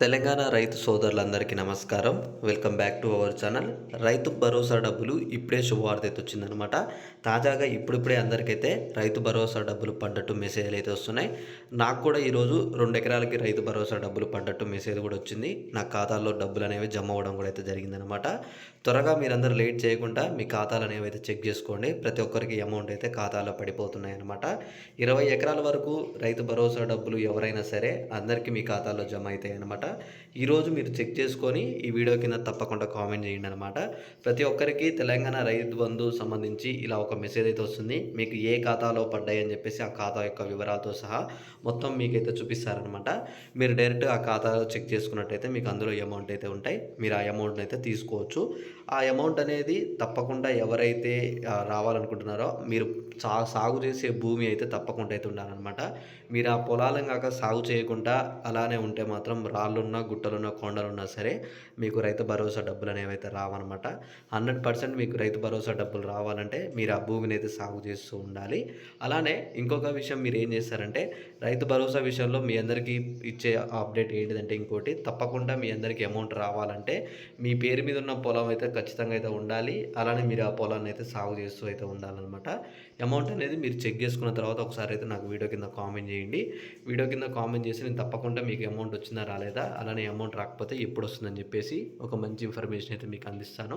తెలంగాణ రైతు సోదరులందరికీ నమస్కారం. Welcome back to our channel Rythu Bharosa డబ్బులు ఇప్పుడే శుభవార్త అయితే వచ్చిందనమాట తాజాగా ఇప్పుడిప్పుడే అందరికైతే రైతు భరోసా డబ్బులు పడ్డట్టు మెసేజ్లు అయితే వస్తున్నాయి. నాకు కూడా ఈరోజు రెండు ఎకరాలకి రైతు భరోసా డబ్బులు పడ్డట్టు మెసేజ్ కూడా వచ్చింది. నా ఖాతాల్లో డబ్బులు అనేవి జమ అవ్వడం కూడా అయితే జరిగిందనమాట. త్వరగా మీరందరూ లేట్ చేయకుండా మీ ఖాతాలు అనేవి అయితే చెక్ చేసుకోండి. ప్రతి ఒక్కరికి అమౌంట్ అయితే ఖాతాలో పడిపోతున్నాయి అనమాట ఇరవై ఎకరాల వరకు రైతు భరోసా డబ్బులు ఎవరైనా సరే అందరికీ మీ ఖాతాలో జమ అవుతాయి అనమాట ఈరోజు మీరు చెక్ చేసుకొని ఈ వీడియో కింద తప్పకుండా కామెంట్ చేయండి అనమాట. ప్రతి ఒక్కరికి తెలంగాణ రైతు బంధు సంబంధించి ఇలా ఒక మెసేజ్ అయితే వస్తుంది. మీకు ఏ ఖాతాలో పడ్డాయి అని చెప్పేసి ఆ ఖాతా యొక్క వివరాలతో సహా మొత్తం మీకైతే చూపిస్తారనమాట. మీరు డైరెక్ట్ ఆ ఖాతాలో చెక్ చేసుకున్నట్టయితే మీకు అందులో అమౌంట్ అయితే ఉంటాయి. మీరు ఆ అమౌంట్ని అయితే తీసుకోవచ్చు. ఆ అమౌంట్ అనేది తప్పకుండా ఎవరైతే రావాలనుకుంటున్నారో మీరు సా సాగు చేసే భూమి అయితే తప్పకుండా అయితే ఉండాలన్నమాట. మీరు ఆ పొలాలను కాక సాగు చేయకుండా అలానే ఉంటే మాత్రం రాళ్ళు రాళ్ళున్నా గుట్టలున్నా కొండలున్నా సరే మీకు రైతు భరోసా డబ్బులు అనేవి అయితే రావన్నమాట. హండ్రెడ్ పర్సెంట్ మీకు రైతు భరోసా డబ్బులు రావాలంటే మీరు ఆ భూమిని అయితే సాగు చేస్తూ ఉండాలి. అలానే ఇంకొక విషయం మీరు ఏం చేస్తారంటే రైతు భరోసా విషయంలో మీ అందరికీ ఇచ్చే అప్డేట్ ఏంటిదంటే ఇంకోటి తప్పకుండా మీ అందరికీ అమౌంట్ రావాలంటే మీ పేరు మీద ఉన్న పొలం అయితే ఖచ్చితంగా అయితే ఉండాలి. అలానే మీరు ఆ పొలాన్ని అయితే సాగు చేస్తూ అయితే ఉండాలన్నమాట. అమౌంట్ అనేది మీరు చెక్ చేసుకున్న తర్వాత ఒకసారి అయితే నాకు వీడియో కింద కామెంట్ చేయండి. వీడియో కింద కామెంట్ చేసి నేను తప్పకుండా మీకు అమౌంట్ వచ్చిందా రాలేదా అలానే అమౌంట్ రాకపోతే ఎప్పుడు వస్తుందని చెప్పేసి ఒక మంచి ఇన్ఫర్మేషన్ అయితే మీకు అందిస్తాను.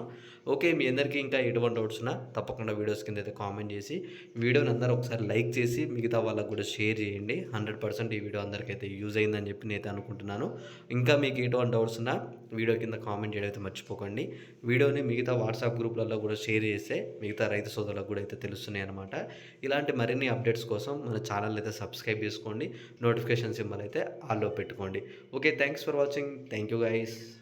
ఓకే మీ అందరికీ ఇంకా ఎటువంటి డౌట్స్ ఉన్నా తప్పకుండా వీడియోస్ కింద అయితే కామెంట్ చేసి వీడియోని అందరూ ఒకసారి లైక్ చేసి మిగతా వాళ్ళకు కూడా షేర్ చేయండి. హండ్రెడ్ పర్సెంట్ ఈ వీడియో అందరికైతే యూజ్ అయిందని చెప్పి నేనైతే అనుకుంటున్నాను. ఇంకా మీకు ఎటువంటి డౌట్స్ ఉన్నా వీడియో కింద కామెంట్ చేయడం అయితే మర్చిపోకండి. వీడియోని మిగతా వాట్సాప్ గ్రూప్లలో కూడా షేర్ చేస్తే మిగతా రైతు సోదరులకు కూడా అయితే తెలుస్తున్నాయి అనమాట ఇలాంటి మరిన్ని అప్డేట్స్ కోసం మన ఛానల్ అయితే సబ్స్క్రైబ్ చేసుకోండి. నోటిఫికేషన్ సింబల్ అయితే ఆల్లో పెట్టుకోండి. Okay thanks thanks for watching. Thank you guys.